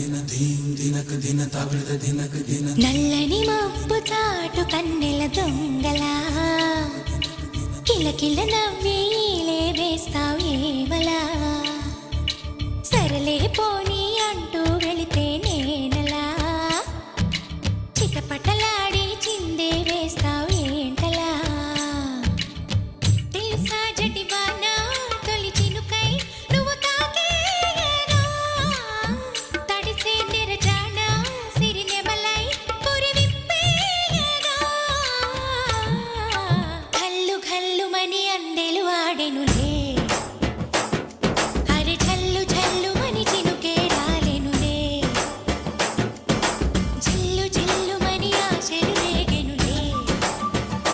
దిన దీం దినక దిన తవిడ దినక దిన నల్లని మబ్బు చాటు కన్నెల దొంగలా. కిలకిల నవ్వేలే వేస్తావేవలా సరలే పోనీ అంటూ